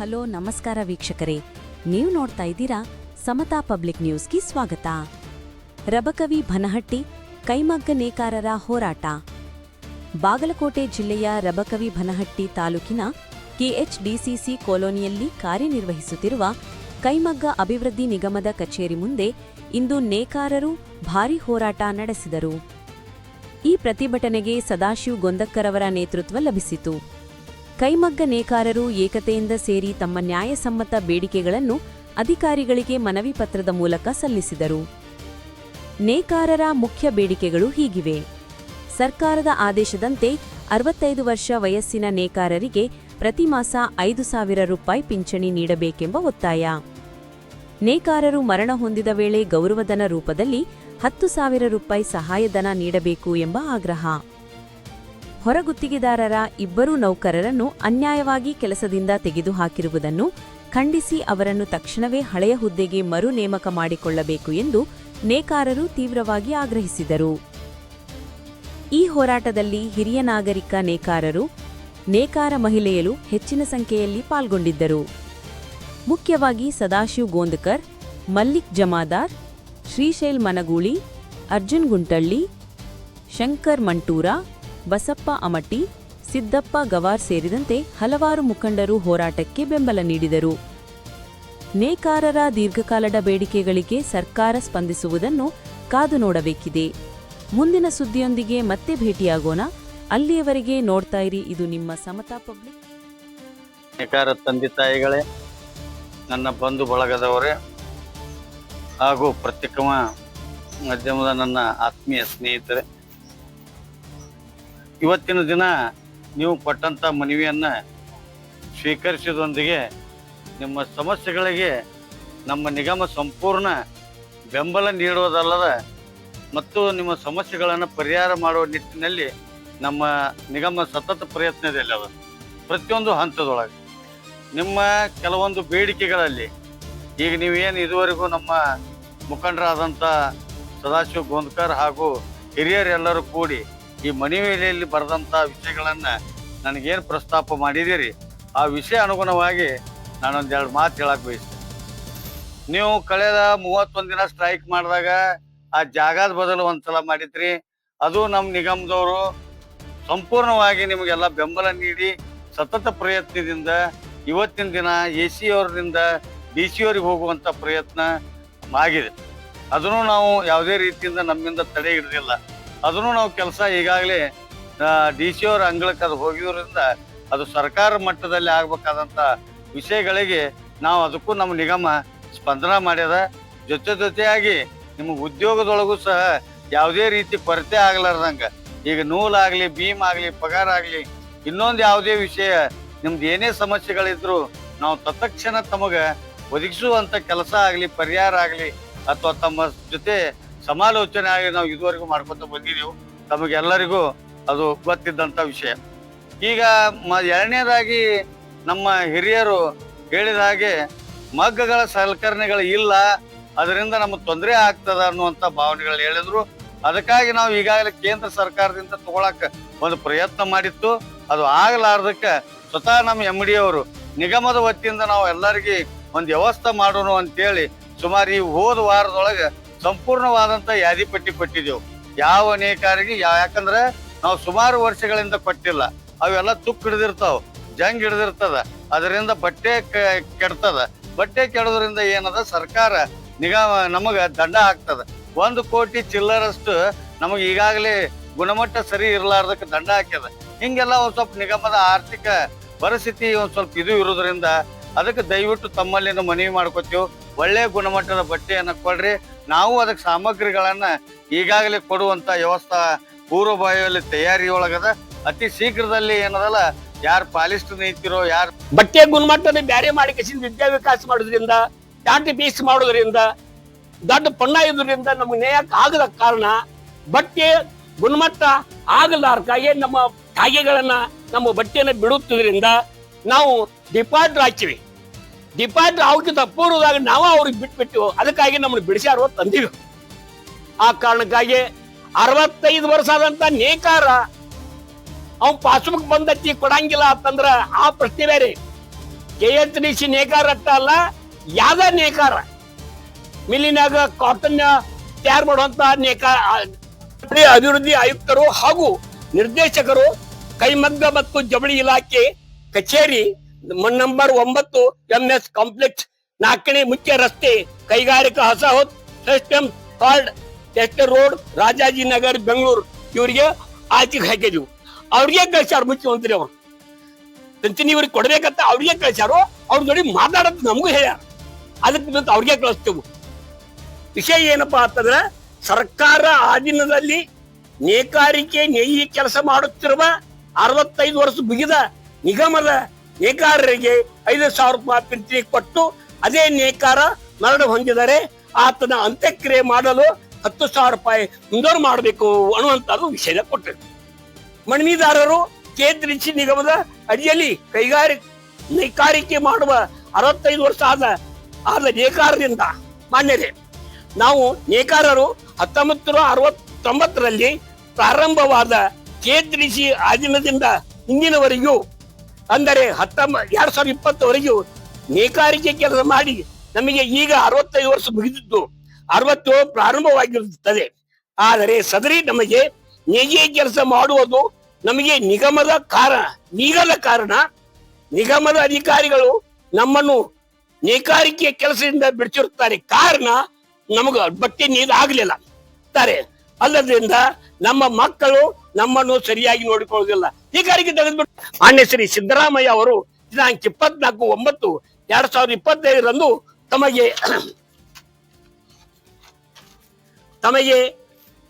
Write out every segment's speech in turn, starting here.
Hello, ನಮಸ್ಕಾರ ವೀಕ್ಷಕರೇ. ನೀವು ನೋಡ್ತಾ ಇದ್ದೀರಾ ಸಮತಾ ಪಬ್ಲಿಕ್ ನ್ಯೂಸ್ಗೆ ಸ್ವಾಗತ. ರಬಕವಿ ಭನಹಟ್ಟಿ ಕೈಮಗ್ಗ ನೇಕಾರರ ಹೋರಾಟ. ಬಾಗಲಕೋಟೆ ಜಿಲ್ಲೆಯ ರಬಕವಿ ಭನಹಟ್ಟಿ ತಾಲೂಕಿನ ಕೆಎಚ್ಡಿಸಿಸಿ ಕಾಲೋನಿಯಲ್ಲಿ ಕಾರ್ಯನಿರ್ವಹಿಸುತ್ತಿರುವ ಕೈಮಗ್ಗ ಅಭಿವೃದ್ಧಿ ನಿಗಮದ ಕಚೇರಿ ಮುಂದೆ ಇಂದು ನೇಕಾರರು ಭಾರೀ ಹೋರಾಟ ನಡೆಸಿದರು. ಈ ಪ್ರತಿಭಟನೆಗೆ ಸದಾಶಿವ್ ಗೊಂದಕ್ಕರವರ ನೇತೃತ್ವ ಲಭಿಸಿತು. ಕೈಮಗ್ಗ ನೇಕಾರರು ಏಕತೆಯಿಂದ ಸೇರಿ ತಮ್ಮ ನ್ಯಾಯಸಮ್ಮತ ಬೇಡಿಕೆಗಳನ್ನು ಅಧಿಕಾರಿಗಳಿಗೆ ಮನವಿ ಪತ್ರದ ಮೂಲಕ ಸಲ್ಲಿಸಿದರು. ನೇಕಾರರ ಮುಖ್ಯ ಬೇಡಿಕೆಗಳು ಹೀಗಿವೆ. ಸರ್ಕಾರದ ಆದೇಶದಂತೆ ಅರವತ್ತೈದು ವರ್ಷ ವಯಸ್ಸಿನ ನೇಕಾರರಿಗೆ ಪ್ರತಿ ಮಾಸ ಐದು ಸಾವಿರ ರೂಪಾಯಿ ಪಿಂಚಣಿ ನೀಡಬೇಕೆಂಬ ಒತ್ತಾಯ. ನೇಕಾರರು ಮರಣ ಹೊಂದಿದ ವೇಳೆ ಗೌರವಧನ ರೂಪದಲ್ಲಿ ಹತ್ತು ಸಾವಿರ ರೂಪಾಯಿ ಸಹಾಯಧನ ನೀಡಬೇಕು ಎಂಬ ಆಗ್ರಹ. ಹೊರಗುತ್ತಿಗೆದಾರರ ಇಬ್ಬರು ನೌಕರರನ್ನು ಅನ್ಯಾಯವಾಗಿ ಕೆಲಸದಿಂದ ತೆಗೆದುಹಾಕಿರುವುದನ್ನು ಖಂಡಿಸಿ ಅವರನ್ನು ತಕ್ಷಣವೇ ಹಳೆಯ ಹುದ್ದೆಗೆ ಮರು ನೇಮಕ ಮಾಡಿಕೊಳ್ಳಬೇಕು ಎಂದು ನೇಕಾರರು ತೀವ್ರವಾಗಿ ಆಗ್ರಹಿಸಿದರು. ಈ ಹೋರಾಟದಲ್ಲಿ ಹಿರಿಯ ನಾಗರಿಕ ನೇಕಾರರು, ನೇಕಾರ ಮಹಿಳೆಯರು ಹೆಚ್ಚಿನ ಸಂಖ್ಯೆಯಲ್ಲಿ ಪಾಲ್ಗೊಂಡಿದ್ದರು. ಮುಖ್ಯವಾಗಿ ಸದಾಶಿವ್ ಗೋಂದ್ಕರ್, ಮಲ್ಲಿಕ್ ಜಮಾದಾರ್, ಶ್ರೀಶೈಲ್ ಮನಗೂಳಿ, ಅರ್ಜುನ್ ಗುಂಟಳ್ಳಿ, ಶಂಕರ್ ಮಂಟೂರ ಬಸಪ್ಪ ಅಮಟ್ಟಿ, ಸಿದ್ದಪ್ಪ ಗವಾರ್ ಸೇರಿದಂತೆ ಹಲವಾರು ಮುಖಂಡರು ಹೋರಾಟಕ್ಕೆ ಬೆಂಬಲ ನೀಡಿದರು. ನೇಕಾರರ ದೀರ್ಘಕಾಲದ ಬೇಡಿಕೆಗಳಿಗೆ ಸರ್ಕಾರ ಸ್ಪಂದಿಸುವುದನ್ನು ಕಾದು ನೋಡಬೇಕಿದೆ. ಮುಂದಿನ ಸುದ್ದಿಯೊಂದಿಗೆ ಮತ್ತೆ ಭೇಟಿಯಾಗೋಣ. ಅಲ್ಲಿಯವರೆಗೆ ನೋಡ್ತಾ ಇರಿ, ಇದು ನಿಮ್ಮ ಸಮತಾ ಪಬ್ಲಿಕ್. ನೇಕಾರ ತಂದೆ ತಾಯಿಗಳೇ, ನನ್ನ ಬಂಧು ಬಳಗದವರೇ, ಹಾಗೂ ಪ್ರತ್ಯೇಕಮ ಮಾಧ್ಯಮದ ನನ್ನ ಆತ್ಮೀಯ ಸ್ನೇಹಿತರೆ ಇವತ್ತಿನ ದಿನ ನೀವು ಕೊಟ್ಟಂತ ಮನವಿಯನ್ನ ಸ್ವೀಕರಿಸಿದೊಂದಿಗೆ ನಿಮ್ಮ ಸಮಸ್ಯೆಗಳಿಗೆ ನಮ್ಮ ನಿಗಮ ಸಂಪೂರ್ಣ ಬೆಂಬಲ ನೀಡುವುದಲ್ಲದ ಮತ್ತು ನಿಮ್ಮ ಸಮಸ್ಯೆಗಳನ್ನು ಪರಿಹಾರ ಮಾಡುವ ನಿಟ್ಟಿನಲ್ಲಿ ನಮ್ಮ ನಿಗಮ ಸತತ ಪ್ರಯತ್ನದಲ್ಲಿ ಅದ. ಪ್ರತಿಯೊಂದು ಹಂತದೊಳಗೆ. ನಿಮ್ಮ ಕೆಲವೊಂದು ಬೇಡಿಕೆಗಳಲ್ಲಿ ಈಗ ನೀವೇನು ಇದುವರೆಗೂ ನಮ್ಮ ಮುಖಂಡರಾದಂಥ ಸದಾಶಿವ ಗೋಂದ್ಕರ್ ಹಾಗೂ ಹಿರಿಯರೆಲ್ಲರೂ ಕೂಡಿ ಈ ಮನವಿಯಲ್ಲಿ ಬರೆದಂಥ ವಿಷಯಗಳನ್ನು ನನಗೇನು ಪ್ರಸ್ತಾಪ ಮಾಡಿದ್ದೀರಿ? ಆ ವಿಷಯ ಅನುಗುಣವಾಗಿ ನಾನೊಂದೆರಡು ಮಾತು ಹೇಳಕ್ ಬಯಸ್ತೇನೆ. ನೀವು ಕಳೆದ ಮೂವತ್ತೊಂದು ದಿನ ಸ್ಟ್ರೈಕ್ ಮಾಡಿದಾಗ ಆ ಜಾಗದ ಬದಲು ಒಂದ್ಸಲ ಮಾಡಿದ್ರಿ. ಅದು ನಮ್ಮ ನಿಗಮದವರು ಸಂಪೂರ್ಣವಾಗಿ ನಿಮಗೆಲ್ಲ ಬೆಂಬಲ ನೀಡಿ ಸತತ ಪ್ರಯತ್ನದಿಂದ ಇವತ್ತಿನ ದಿನ ಎ ಸಿ ಅವರಿಂದ ಡಿ ಸಿ ಅವ್ರಿಗೆ ಹೋಗುವಂಥ ಪ್ರಯತ್ನ ಆಗಿದೆ. ಅದನ್ನು ನಾವು ಯಾವುದೇ ರೀತಿಯಿಂದ ನಮ್ಮಿಂದ ತಡೆ ಹಿಡಿದಿಲ್ಲ. ಅದನ್ನು ನಾವು ಕೆಲಸ ಈಗಾಗಲೇ ಡಿ ಸಿ ಅವ್ರ ಅಂಗಳಕ್ಕೆ ಅದು ಹೋಗಿರೋದ್ರಿಂದ ಅದು ಸರ್ಕಾರ ಮಟ್ಟದಲ್ಲಿ ಆಗಬೇಕಾದಂಥ ವಿಷಯಗಳಿಗೆ ನಾವು ಅದಕ್ಕೂ ನಮ್ಮ ನಿಗಮ ಸ್ಪಂದನ ಮಾಡ್ಯದ. ಜೊತೆ ಜೊತೆಯಾಗಿ ನಿಮ್ಮ ಉದ್ಯೋಗದೊಳಗೂ ಸಹ ಯಾವುದೇ ರೀತಿ ಕೊರತೆ ಆಗ್ಲಾರ್ದಂಗ, ಈಗ ನೂಲಾಗಲಿ ಭೀಮ್ ಆಗಲಿ, ಪಗಾರ ಆಗಲಿ, ಇನ್ನೊಂದು ಯಾವುದೇ ವಿಷಯ ನಿಮ್ದು ಏನೇ ಸಮಸ್ಯೆಗಳಿದ್ರು ನಾವು ತತ್ಕ್ಷಣ ತಮಗ ಒದಗಿಸುವಂತ ಕೆಲಸ ಆಗಲಿ, ಪರಿಹಾರ ಆಗಲಿ, ಅಥವಾ ತಮ್ಮ ಜೊತೆ ಸಮಾಲೋಚನೆ ಆಗಿ ನಾವು ಇದುವರೆಗೂ ಮಾಡ್ಕೊತ ಬಂದಿದ್ದೀವಿ ತಮಗೆಲ್ಲರಿಗೂ ಅದು ಗೊತ್ತಿದ್ದಂಥ ವಿಷಯ. ಈಗ ಮ, ಎರಡನೇದಾಗಿ ನಮ್ಮ ಹಿರಿಯರು ಹೇಳಿದ ಹಾಗೆ ಮಗ್ಗಗಳ ಸಲಕರಣೆಗಳು ಇಲ್ಲ, ಅದರಿಂದ ನಮಗೆ ತೊಂದರೆ ಆಗ್ತದ ಅನ್ನುವಂಥ ಭಾವನೆಗಳು ಹೇಳಿದ್ರು. ಅದಕ್ಕಾಗಿ ನಾವು ಈಗಾಗಲೇ ಕೇಂದ್ರ ಸರ್ಕಾರದಿಂದ ತಗೊಳಕ್ಕೆ ಒಂದು ಪ್ರಯತ್ನ ಮಾಡಿತ್ತು. ಅದು ಆಗಲಾರ್ದಕ್ಕೆ ಸ್ವತಃ ನಮ್ಮ ಎಂ ಡಿ ಅವರು ನಿಗಮದ ವತಿಯಿಂದ ನಾವು ಎಲ್ಲರಿಗೆ ಒಂದು ವ್ಯವಸ್ಥೆ ಮಾಡೋಣ ಅಂತೇಳಿ ಸುಮಾರು ಈ ಹೋದ ವಾರದೊಳಗೆ ಸಂಪೂರ್ಣವಾದಂತ ಯಾದಿ ಪಟ್ಟಿ ಕೊಟ್ಟಿದ್ದೆವು. ಯಾವ ನೇಕಾರಿಗೆ ಯಾಕಂದ್ರೆ ನಾವು ಸುಮಾರು ವರ್ಷಗಳಿಂದ ಕೊಟ್ಟಿಲ್ಲ. ಅವೆಲ್ಲ ತುಕ್ ಹಿಡಿದಿರ್ತಾವ, ಜಂಗ್ ಹಿಡಿದಿರ್ತದ. ಅದರಿಂದ ಬಟ್ಟೆ ಕೆಡ್ತದ. ಬಟ್ಟೆ ಕೆಡೋದ್ರಿಂದ ಏನದ, ಸರ್ಕಾರ ನಿಗಾ ನಮಗ ದಂಡ ಹಾಕ್ತದ. ಒಂದು ಕೋಟಿ ಚಿಲ್ಲರಷ್ಟು ನಮಗೆ ಈಗಾಗಲೇ ಗುಣಮಟ್ಟ ಸರಿ ಇರಲಾರ್ದಕ್ಕೆ ದಂಡ ಹಾಕ್ಯದ. ಹಿಂಗೆಲ್ಲ ಒಂದು ಸ್ವಲ್ಪ ನಿಗಮದ ಆರ್ಥಿಕ ಪರಿಸ್ಥಿತಿ ಒಂದು ಸ್ವಲ್ಪ ಇದು ಇರೋದ್ರಿಂದ ಅದಕ್ಕೆ ದಯವಿಟ್ಟು ತಮ್ಮಲ್ಲಿ ನಾವು ಮನವಿ ಮಾಡ್ಕೋತೀವಿ. ಒಳ್ಳೆ ಗುಣಮಟ್ಟದ ಬಟ್ಟೆಯನ್ನು ಕೊಡ್ರಿ. ನಾವು ಅದಕ್ಕೆ ಸಾಮಗ್ರಿಗಳನ್ನ ಈಗಾಗಲೇ ಕೊಡುವಂತ ವ್ಯವಸ್ಥಾ ಪೂರ್ವಭಾವಿಯಲ್ಲಿ ತಯಾರಿ ಒಳಗದ ಅತಿ ಶೀಘ್ರದಲ್ಲಿ ಏನದಲ್ಲ, ಯಾರು ಪಾಲಿಸ್ಟ್ ನೀತಿರೋ, ಯಾರು ಬಟ್ಟೆ ಗುಣಮಟ್ಟದ ಬ್ಯಾರೆ ಮಾಡಿ ವಿದ್ಯಾ ವಿದ್ಯಾಭ್ಯಾಸ ಮಾಡೋದ್ರಿಂದ ಚಾಟಿ ಪೀಸ್ ಮಾಡೋದ್ರಿಂದ, ದೊಡ್ಡ ಪಣ್ಣ ಇದ್ರಿಂದ ನಮ್ಗೆ ನೇಯಕ್ಕೆ ಆಗದ ಕಾರಣ ಬಟ್ಟೆ ಗುಣಮಟ್ಟ ಆಗಲಾರ್ಕಾಗೆ ನಮ್ಮ ಕಾಗೆಗಳನ್ನ ನಮ್ಮ ಬಟ್ಟೆಯನ್ನು ಬಿಡುತ್ತದ್ರಿಂದ ನಾವು ಡಿಪಾರ್ಟ್ರ್ ಹಾಕಿವಿ ಡಿಪಾರ್ಟ್ರ್ ಅವಕ್ಕಿಂತ ಪೂರ್ವದಾಗ ನಾವು ಅವ್ರಿಗೆ ಬಿಟ್ಬಿಟ್ಟು ಅದಕ್ಕಾಗಿ ನಮ್ಮನ್ನು ಬಿಡಿಸ್ಯಾರೋ ತಂದೀವಿ ಆ ಕಾರಣಕ್ಕಾಗಿ ಅರವತ್ತೈದು ವರ್ಷ ಆದಂತ ನೇಕಾರ ಅವ್ ಪಾಸ್ಬುಕ್ ಬಂದತ್ತಿ ಕೊಡಂಗಿಲ್ಲ ಅಂತಂದ್ರ ಆ ಪ್ರಶ್ನೆ ಬೇರೆ. ಕೆ ಎಚ್ ಡಿ ಸಿ ನೇಕಾರ ಅಟ್ಟ ಅಲ್ಲ, ಯಾವ್ದ ನೇಕಾರ? ಮಿಲಿನಾಗ ಕಾಟನ್ ತಯಾರು ಮಾಡುವಂತ ನೇಕಾರ ಅಭಿವೃದ್ಧಿ ಆಯುಕ್ತರು ಹಾಗೂ ನಿರ್ದೇಶಕರು ಕೈಮಗ್ಗ ಮತ್ತು ಜವಳಿ ಇಲಾಖೆ ಕಚೇರಿ ನಂಬರ್ ಒಂಬತ್ತು ಎಂ ಎಸ್ ಕಾಂಪ್ಲೆಕ್ಸ್ ನಾಲ್ಕನೇ ಮುಖ್ಯ ರಸ್ತೆ, ಕೈಗಾರಿಕಾ ಹೊಸಹೊತ್ system hard test road Rajajinagar Bengaluru. ಇವರಿಗೆ ಆಚೆಗೆ ಹಾಕಿದ್ವು ಅವ್ರಿಗೆ ಕಳ್ಸ್ಯಾರ ಮುಖ್ಯಮಂತ್ರಿ ಅವರು. ಪಿಂಚಣಿ ಇವ್ರಿಗೆ ಕೊಡ್ಬೇಕಂತ ಅವ್ರಿಗೆ ಕಳ್ಸ್ಯಾರು, ಅವ್ರ ಜೋಡಿ ಮಾತಾಡೋದು ನಮಗೂ ಹೇಳ್ಯಾರ. ಅದಕ್ಕೆ ಮತ್ತೆ ಅವ್ರಿಗೆ ಕಳಿಸ್ತೇವೆ. ವಿಷಯ ಏನಪ್ಪಾ ಅಂತಂದ್ರೆ, ಸರ್ಕಾರ ಆಧೀನದಲ್ಲಿ ನೇಕಾರಿಕೆ, ನೇಯಿ ಕೆಲಸ ಮಾಡುತ್ತಿರುವ ಅರವತ್ತೈದು ವರ್ಷ ಮುಗಿದ ನಿಗಮದ ನೇಕಾರರಿಗೆ ಐದು ಸಾವಿರ ರೂಪಾಯಿ ಪಿಂಚಣಿ ಕೊಟ್ಟು ಅದೇ ನೇಕಾರ ಮರಣ ಹೊಂದಿದರೆ ಆತನ ಅಂತ್ಯಕ್ರಿಯೆ ಮಾಡಲು ಹತ್ತು ಸಾವಿರ ರೂಪಾಯಿ ಮುಂದೂರು ಮಾಡಬೇಕು ಅನ್ನುವಂಥದ್ದು ವಿಷಯ ಕೊಟ್ಟರು. ಮಣಿದಾರರು ಕೇಂದ್ರಿಸಿ ನಿಗಮದ ಅಡಿಯಲ್ಲಿ ಕೈಗಾರಿಕೆ ನೇಕಾರಿಕೆ ಮಾಡುವ ಅರವತ್ತೈದು ವರ್ಷ ಆದ ಆದ ನೇಕಾರದಿಂದ ಮಾನ್ಯರೇ ನಾವು ನೇಕಾರರು ಹತ್ತೊಂಬತ್ತು ನೂರ ಅರವತ್ತೊಂಬತ್ತರಲ್ಲಿ ಪ್ರಾರಂಭವಾದ ಕೇಂದ್ರಿಸಿ ಆಧೀನದಿಂದ ಇಂದಿನವರೆಗೂ ಅಂದರೆ ಹತ್ತೊಂಬ, ಎರಡ್ ಸಾವಿರದ ಇಪ್ಪತ್ತವರೆಗೂ ನೇಕಾರಿಕೆ ಕೆಲಸ ಮಾಡಿ ನಮಗೆ ಈಗ ಅರವತ್ತೈದು ವರ್ಷ ಮುಗಿದಿದ್ದು, ಅರವತ್ತು ಪ್ರಾರಂಭವಾಗಿರುತ್ತದೆ. ಆದರೆ ಸದರಿ ನಮಗೆ ನೇಯೇ ಕೆಲಸ ಮಾಡುವುದು ನಮಗೆ ನಿಗಮದ ಕಾರಣ ನೀಗದ ಕಾರಣ. ನಿಗಮದ ಅಧಿಕಾರಿಗಳು ನಮ್ಮನ್ನು ನೇಕಾರಿಕೆ ಕೆಲಸದಿಂದ ಬಿಡಿಸಿರುತ್ತಾರೆ. ಕಾರಣ ನಮಗ ಬಟ್ಟೆ ನೀರು ಆಗ್ಲಿಲ್ಲ ಅಲ್ಲದ್ರಿಂದ ನಮ್ಮ ಮಕ್ಕಳು ನಮ್ಮನ್ನು ಸರಿಯಾಗಿ ನೋಡಿಕೊಳ್ಳುವುದಿಲ್ಲ ಹೀಗಾಗಿ ತೆಗೆದುಬಿಟ್ಟು ಮಾನ್ಯ ಶ್ರೀ ಸಿದ್ದರಾಮಯ್ಯ ಅವರು ದಿನಾಂಕ ಇಪ್ಪತ್ನಾಲ್ಕು ಒಂಬತ್ತು ಎರಡ್ ಸಾವಿರದ ಇಪ್ಪತ್ತೈದರಂದು ತಮಗೆ ತಮಗೆ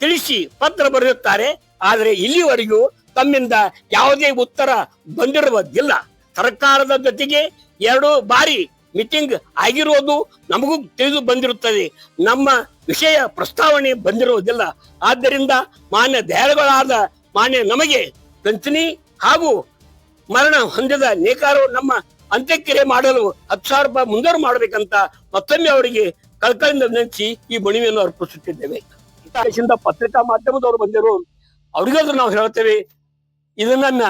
ತಿಳಿಸಿ ಪತ್ರ ಬರೆಯುತ್ತಾರೆ. ಆದರೆ ಇಲ್ಲಿವರೆಗೂ ತಮ್ಮಿಂದ ಯಾವುದೇ ಉತ್ತರ ಬಂದಿರುವುದಿಲ್ಲ. ಸರ್ಕಾರದ ಜೊತೆಗೆ ಎರಡು ಬಾರಿ ಮೀಟಿಂಗ್ ಆಗಿರುವುದು ನಮಗೂ ತಿಳಿದು ಬಂದಿರುತ್ತದೆ. ನಮ್ಮ ವಿಷಯ ಪ್ರಸ್ತಾವನೆ ಬಂದಿರುವುದಿಲ್ಲ ಆದ್ದರಿಂದ ಮಾನ್ಯ ದಯಾಳುಗಳಾದ ಮಾನ್ಯ ನಮಗೆ ಪಿಂಚಣಿ ಹಾಗೂ ಮರಣ ಹೊಂದಿದ ನೇಕಾರು ನಮ್ಮ ಅಂತ್ಯಕ್ರಿಯೆ ಮಾಡಲು ಹತ್ತು ಸಾವಿರ ರೂಪಾಯಿ ಮುಂದಾರು ಮಾಡಬೇಕಂತ ಮತ್ತೊಮ್ಮೆ ಅವರಿಗೆ ಕಳ್ಕಳಿಂದ ನೆಂಚಿ ಈ ಮಣಿವೆಯನ್ನು ಅರ್ಪಿಸುತ್ತಿದ್ದೇವೆ. ಪತ್ರಿಕಾ ಮಾಧ್ಯಮದವರು ಬಂದರು ಅವ್ರಿಗಾದ್ರೂ ನಾವು ಹೇಳ್ತೇವೆ, ಇದನ್ನ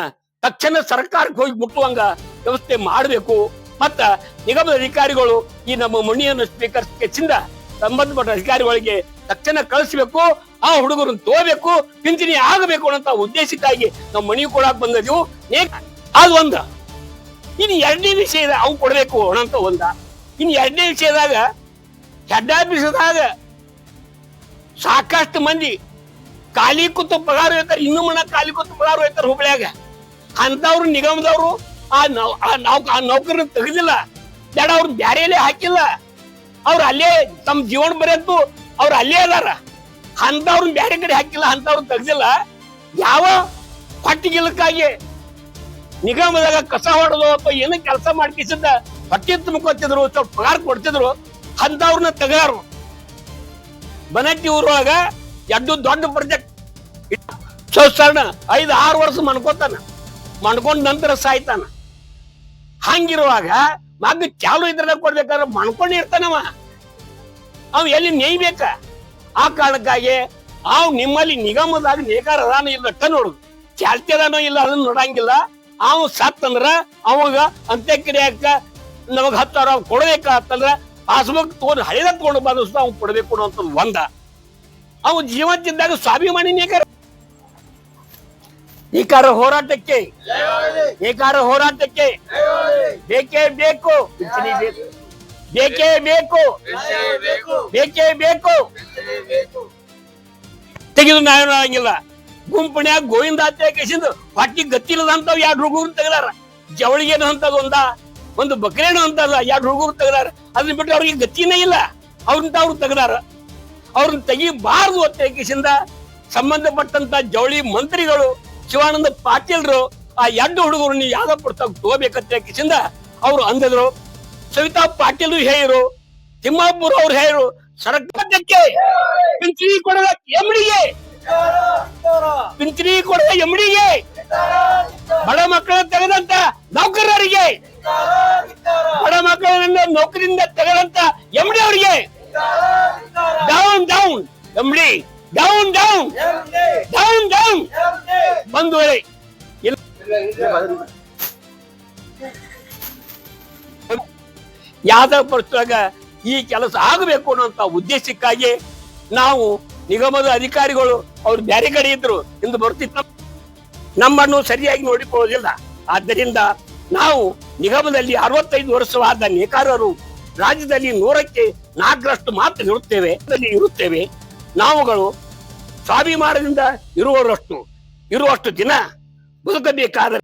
ತಕ್ಷಣ ಸರ್ಕಾರಕ್ಕೆ ಹೋಗಿ ಮುಟ್ಟುವಂಗ ವ್ಯವಸ್ಥೆ ಮಾಡಬೇಕು. ಮತ್ತ ನಿಗಮದ ಅಧಿಕಾರಿಗಳು ಈ ನಮ್ಮ ಮಣಿಯನ್ನು ಸ್ವೀಕರಿಸಿದ ಸಂಬಂಧಪಟ್ಟ ಅಧಿಕಾರಿಗಳಿಗೆ ತಕ್ಷಣ ಕಳಿಸ್ಬೇಕು, ಆ ಹುಡುಗರನ್ನು ತೋಬೇಕು, ಪಿಂಚಣಿ ಆಗಬೇಕು ಅನ್ನೋ ಉದ್ದೇಶಕ್ಕಾಗಿ ನಾವು ಮಣಿ ಕೊಡಾಕ್ ಬಂದದ್ದು ಅದು ಒಂದ. ಇನ್ನು ಎರಡನೇ ವಿಷಯದ ಅವು ಕೊಡಬೇಕು ಅನ್ನಂತ ಒಂದ. ಇನ್ನು ಎರಡನೇ ವಿಷಯದಾಗ, ಹೆಡ್ ಆಫೀಸದಾಗ ಸಾಕಷ್ಟು ಮಂದಿ ಖಾಲಿ ಕೂತು ಪಗಾರ ಹೋಯ್ತಾರ ಇನ್ನು ಮನ ಖಾಲಿ ಕೂತು ಪಗಾರ ಹೋಯ್ತಾರ ಹುಬ್ಳ್ಯಾಗ. ಅಂತವ್ರು ನಿಗಮದವರು, ಆ ನೌ ಆ ನೌಕರನ್ನ ತೆಗೆದಿಲ್ಲ. ಬೇಡ ಅವ್ರು ಬ್ಯಾರೆಯಲ್ಲೇ ಹಾಕಿಲ್ಲ. ಅವ್ರು ಅಲ್ಲೇ ತಮ್ಮ ಜೀವನ ಬರೆಯತ್ತು ಅವ್ರು ಅಲ್ಲೇ ಅದಾರ. ಅಂತವ್ರನ್ನ ಬೇರೆ ಕಡೆ ಹಾಕಿಲ್ಲ, ಅಂಥವ್ರನ್ನ ತೆಗ್ದಿಲ್ಲ. ಯಾವ ಪಟ್ಟಿಗಿಲಕ್ಕಾಗಿ ನಿಗಮದಾಗ ಕಸ ಹೊಡೆದು ಅಥವಾ ಏನೋ ಕೆಲಸ ಮಾಡ್ಕಿಸಿದ್ದ ಹೊಟ್ಟೆ ತುಂಬ್ಕೊತಿದ್ರು ಸ್ವಲ್ಪ ಪಗಾರ ಕೊಡ್ತಿದ್ರು ಅಂತವ್ರನ್ನ ತೆಗಾರು ಬನಟ್ಟಿ ಊರೊಳಗ ಎಡ್ಡು ದೊಡ್ಡ ಪ್ರಾಜೆಕ್ಟ್ ಸಣ್ಣ ಐದು ಆರು ವರ್ಷ ಮಣ್ಕೋತಾನ. ಮಣ್ಕೊಂಡ್ ನಂತರ ಸಾಯ್ತಾನ. ಹಂಗಿರುವಾಗ ಮಗ್ ಚಾಲು ಇದ್ರೆ ಕೊಡ್ಬೇಕಾದ್ರೆ ಮಣ್ಕೊಂಡ್ ಇರ್ತಾನವ. ಅವ್ ಎಲ್ಲಿ ನೇಯ್ಬೇಕ? ಆ ಕಾರಣಕ್ಕಾಗಿ ಅವ್ ನಿಮ್ಮಲ್ಲಿ ನಿಗಮದಾಗ ನೇಕಾರ ಅದಾನ ಇಲ್ಲ ನೋಡು ನೋಡುದು. ಚಾಲ್ತಿ ಅದಾನೋ ಇಲ್ಲ ಅದನ್ನ ನೋಡಂಗಿಲ್ಲ. ಅವ್ ಸತ್ತಂದ್ರ ಅವಾಗ ಅಂತ್ಯಕ್ರಿಯಾಕ ನಮಗ್ ಹತ್ತಾರ ಸಾವಿರ ಕೊಡ್ಬೇಕ ಅಂತಂದ್ರ ಪಾಸ್ಬುಕ್ ತಗೊಂಡು ಹಳೆದ ತಗೊಂಡು ಬಂದು ಅವ್ನು ಕೊಡ್ಬೇಕು ಅಂತ ಒಂದ. ಅವ್ ಜೀವಂತಿದ್ದಾಗ ಸ್ವಾಭಿಮಾನಿ ನೇಕಾರ. ನೇಕಾರ ಹೋರಾಟಕ್ಕೆ. ನೇಕಾರ ಹೋರಾಟಕ್ಕೆ. ಬೇಕೇ ಬೇಕು. ಬೇಕು. ಬೇಕೇ ಬೇಕು. ಬೇಕೇ ಬೇಕು. ತೆಗೆದು ನಾನು ಆಗಂಗಿಲ್ಲ. ಗುಂಪಣ್ಯಾಗ ಗೋವಿಂದ ಕೇಸಿಂದು ಹೊಟ್ಟಿ ಗತ್ತಿಲ್ಲದಂತವ್ ಎರಡು ಹುಡುಗರು ತೆಗದಾರ? ಜವಳಿಗೇನು ಅಂತದ ಒಂದ? ಒಂದು ಬಕ್ರೇನು ಅಂತದ ಎರಡು ಹುಡುಗರು ತೆಗದಾರ? ಅದನ್ನ ಬಿಟ್ಟು ಅವ್ರಿಗೆ ಗತ್ತಿನೇ ಇಲ್ಲ. ಅವ್ರಂತ ಅವ್ರು ತೆಗದಾರ? ಅವ್ರನ್ನ ತೆಗಿಬಾರ್ದು ಕೇಸಿಂದ. ಸಂಬಂಧಪಟ್ಟಂತ ಜವಳಿ ಮಂತ್ರಿಗಳು, ಶಿವಾನಂದ ಪಾಟೀಲ್ರು, ಆ ಎರಡು ಹುಡುಗರು ನೀವು ಯಾವ್ದೋ ಪುಸ್ತಕ ತಗೋಬೇಕಂತ ಕೇಸಿಂದ ಅವ್ರು ಅಂದಿದ್ರು. ಸವಿತಾ ಪಾಟೀಲ್ ಹೇಳಿರು, ತಿಮ್ಮಾಪುರ ಅವ್ರು ಹೇಳಿರು, ಸರ್ಕಾರಕ್ಕೆ ಪಿಂಚಣಿ ಕೊಡದ ಎಮ್ಡಿಗೆ. ಪಿಂಚಣಿ ಕೊಡದ ಎಮ್ಡಿಗೆ. ಬಡ ಮಕ್ಕಳ ತೆಗೆದಂತ ನೌಕರರಿಗೆ. ಬಡ ಮಕ್ಕಳನ್ನ ನೌಕರಿಂದ ತೆಗೆದಂತ ಎಮ್ಡಿ ಅವರಿಗೆ. Down down MD. Down down down down ಬಂದು ಹೇಳಿ. ಯಾವ್ದ ಪಕ್ಷದಾಗ ಈ ಕೆಲಸ ಆಗಬೇಕು ಅನ್ನುವಂತ ಉದ್ದೇಶಕ್ಕಾಗಿ ನಾವು ನಿಗಮದ ಅಧಿಕಾರಿಗಳು ಅವ್ರು ಬೇರೆ ಕಡೆ ಇದ್ರು ಇಂದು ಬರ್ತಿತ್ತು ನಮ್ಮನ್ನು ಸರಿಯಾಗಿ ನೋಡಿಕೊಳ್ಳೋದಿಲ್ಲ. ಆದ್ದರಿಂದ ನಾವು ನಿಗಮದಲ್ಲಿ ಅರವತ್ತೈದು ವರ್ಷವಾದ ನೇಕಾರರು ರಾಜ್ಯದಲ್ಲಿ ನೂರಕ್ಕೆ ನಾಲ್ಕರಷ್ಟು ಮಾತ್ರ ಇರುತ್ತೇವೆ ಇರುತ್ತೇವೆ. ನಾವುಗಳು ಸ್ವಾಭಿಮಾನದಿಂದ ಇರುವರಷ್ಟು ಇರುವಷ್ಟು ದಿನ ಬದುಕಬೇಕಾದ